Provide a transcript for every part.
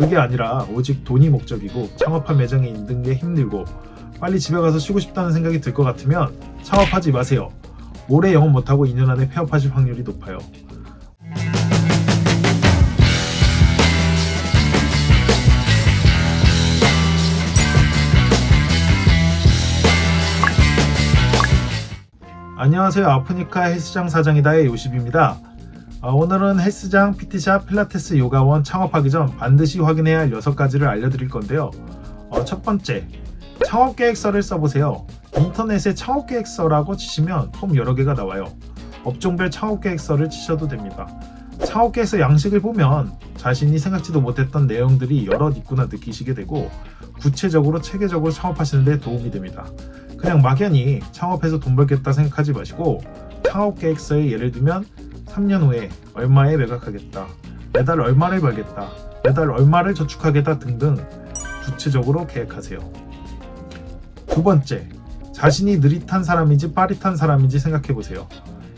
그게 아니라 오직 돈이 목적이고 창업한 매장에 있는 게 힘들고 빨리 집에 가서 쉬고 싶다는 생각이 들 것 같으면 창업하지 마세요. 오래 영업 못하고 2년 안에 폐업하실 확률이 높아요. 안녕하세요. 아프니카 헬스장 사장이다의 요십입니다. 아, 오늘은 헬스장, PT샵, 필라테스, 요가원 창업하기 전 반드시 확인해야 할 6가지를 알려드릴 건데요. 어, 첫 번째, 창업계획서를 써보세요. 인터넷에 창업계획서라고 치시면 폼 여러 개가 나와요. 업종별 창업계획서를 치셔도 됩니다. 창업계획서 양식을 보면 자신이 생각지도 못했던 내용들이 여럿 있구나 느끼시게 되고 구체적으로 체계적으로 창업하시는 데 도움이 됩니다. 그냥 막연히 창업해서 돈 벌겠다 생각하지 마시고 창업계획서에 예를 들면 3년 후에 얼마에 매각하겠다, 매달 얼마를 벌겠다, 매달 얼마를 저축하겠다 등등 구체적으로 계획하세요. 두 번째, 자신이 느릿한 사람인지 빠릿한 사람인지 생각해 보세요.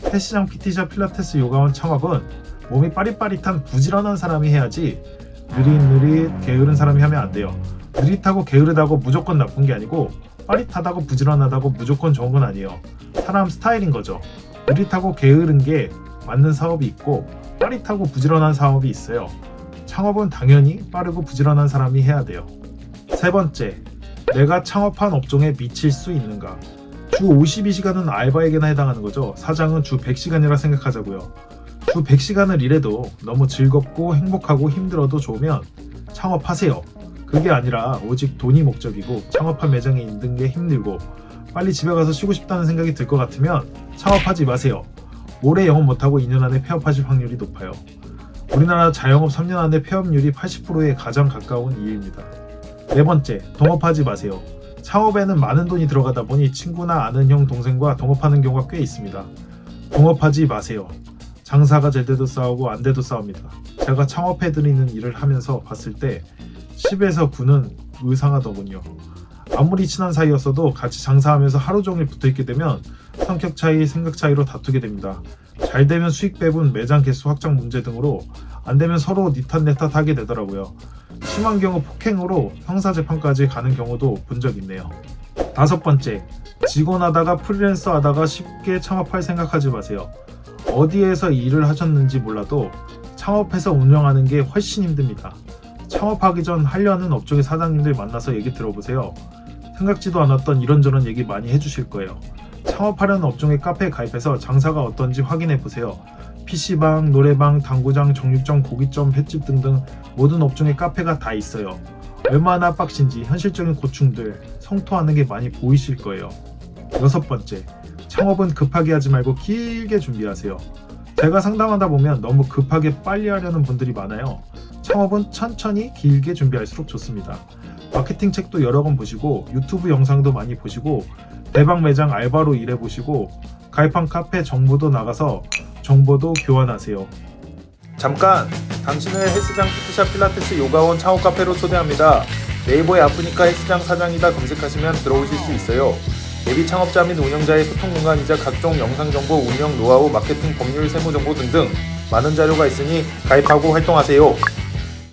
헬스장, PT샵, 필라테스, 요가원 창업은 몸이 빠릿빠릿한 부지런한 사람이 해야지 느릿느릿 게으른 사람이 하면 안 돼요. 느릿하고 게으르다고 무조건 나쁜 게 아니고 빠릿하다고 부지런하다고 무조건 좋은 건 아니에요. 사람 스타일인 거죠. 느릿하고 게으른 게 맞는 사업이 있고 빠릿하고 부지런한 사업이 있어요. 창업은 당연히 빠르고 부지런한 사람이 해야 돼요. 세 번째, 내가 창업한 업종에 미칠 수 있는가? 주 52시간은 알바에게나 해당하는 거죠. 사장은 주 100시간이라 생각하자고요. 주 100시간을 일해도 너무 즐겁고 행복하고 힘들어도 좋으면 창업하세요. 그게 아니라 오직 돈이 목적이고 창업한 매장에 있는 게 힘들고 빨리 집에 가서 쉬고 싶다는 생각이 들 것 같으면 창업하지 마세요. 오래 영업 못하고 2년 안에 폐업하실 확률이 높아요. 우리나라 자영업 3년 안에 폐업률이 80%에 가장 가까운 이유입니다. 네 번째, 동업하지 마세요. 창업에는 많은 돈이 들어가다 보니 친구나 아는 형, 동생과 동업하는 경우가 꽤 있습니다. 동업하지 마세요. 장사가 될 때도 싸우고 안 돼도 싸웁니다. 제가 창업해드리는 일을 하면서 봤을 때 10에서 9는 의상하더군요. 아무리 친한 사이였어도 같이 장사하면서 하루 종일 붙어 있게 되면 성격 차이, 생각 차이로 다투게 됩니다. 잘 되면 수익 배분, 매장 개수 확장 문제 등으로 안 되면 서로 니탓 내탓 하게 되더라고요. 심한 경우 폭행으로 형사재판까지 가는 경우도 본 적 있네요. 다섯 번째, 직원 하다가 프리랜서 하다가 쉽게 창업할 생각하지 마세요. 어디에서 일을 하셨는지 몰라도 창업해서 운영하는 게 훨씬 힘듭니다. 창업하기 전 하려는 업종의 사장님들 만나서 얘기 들어보세요. 생각지도 않았던 이런저런 얘기 많이 해주실 거예요. 창업하려는 업종의 카페에 가입해서 장사가 어떤지 확인해 보세요. PC방, 노래방, 당구장, 정육점, 고깃점, 횟집 등등 모든 업종의 카페가 다 있어요. 얼마나 빡신지 현실적인 고충들 성토하는 게 많이 보이실 거예요. 여섯 번째, 창업은 급하게 하지 말고 길게 준비하세요. 제가 상담하다 보면 너무 급하게 빨리 하려는 분들이 많아요. 창업은 천천히 길게 준비할수록 좋습니다. 마케팅 책도 여러 권 보시고 유튜브 영상도 많이 보시고 대박 매장 알바로 일해 보시고 가입한 카페 정보도 나가서 정보도 교환하세요. 잠깐 당신을 헬스장 피트샵 필라테스 요가원 창업 카페로 초대합니다. 네이버에 아프니까 헬스장 사장이다 검색하시면 들어오실 수 있어요. 예비 창업자 및 운영자의 소통 공간이자 각종 영상 정보, 운영 노하우, 마케팅, 법률, 세무 정보 등등 많은 자료가 있으니 가입하고 활동하세요.